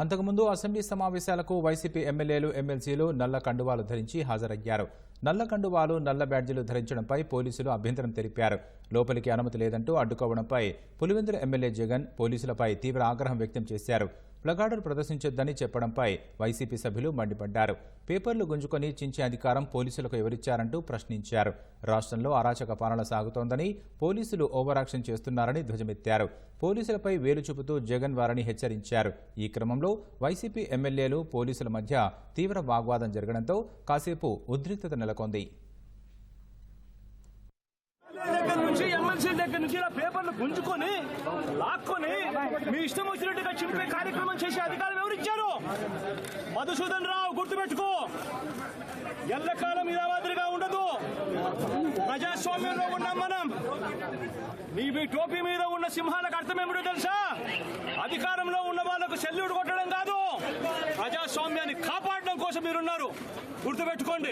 అంతకుముందు అసెంబ్లీ సమావేశాలకు వైసీపీ ఎమ్మెల్యేలు ఎమ్మెల్సీలు నల్ల కండువాలు ధరించి హాజరయ్యారు. నల్ల కండువాలు నల్ల బ్యాడ్జీలు ధరించడంపై పోలీసులు అభ్యంతరం తెలిపారు. లోపలికి అనుమతి లేదంటూ అడ్డుకోవడంపై పులివెందుల ఎమ్మెల్యే జగన్ పోలీసులపై తీవ్ర ఆగ్రహం వ్యక్తం చేశారు. ప్లగార్డులు ప్రదర్శించొద్దని చెప్పడంపై వైసీపీ సభ్యులు మండిపడ్డారు. పేపర్లు గుంజుకొని చించే అధికారం పోలీసులకు ఎవరిచ్చారంటూ ప్రశ్నించారు. రాష్ట్రంలో అరాచక పాలన సాగుతోందని పోలీసులు ఓవరాక్షన్ చేస్తున్నారని ధ్వజమెత్తారు. పోలీసులపై వేలు చూపుతూ జగన్ వారిని హెచ్చరించారు. ఈ క్రమంలో వైసీపీ ఎమ్మెల్యేలు పోలీసుల మధ్య తీవ్ర వాగ్వాదం జరగడంతో కాసేపు ఉద్రిక్తత నెలకొంది. దగ్గర నుంచి ఎమ్మెల్సీ దగ్గర నుంచి ఇలా పేపర్లు గుంజుకొని లాక్కొని మీ ఇష్టం వచ్చినట్టుగా చింపే కార్యక్రమం చేసే అధికారం ఎవరిచ్చారు మధుసూదన్ రావు గుర్తుపెట్టుకో. ఎల్లకాలం ఇలా మాదిరిగా ఉండదు. ప్రజాస్వామ్యంలో ఉన్నాం మనం. నీ మీ టోపీ మీద ఉన్న సింహాలకు అర్థం తెలుసా? అధికారంలో ఉన్న వాళ్ళకు సెల్యూట్ కొట్టడం కాదు. ప్రజాస్వామ్యాన్ని కాపాడడం కోసం మీరున్నారు. గుర్తుపెట్టుకోండి.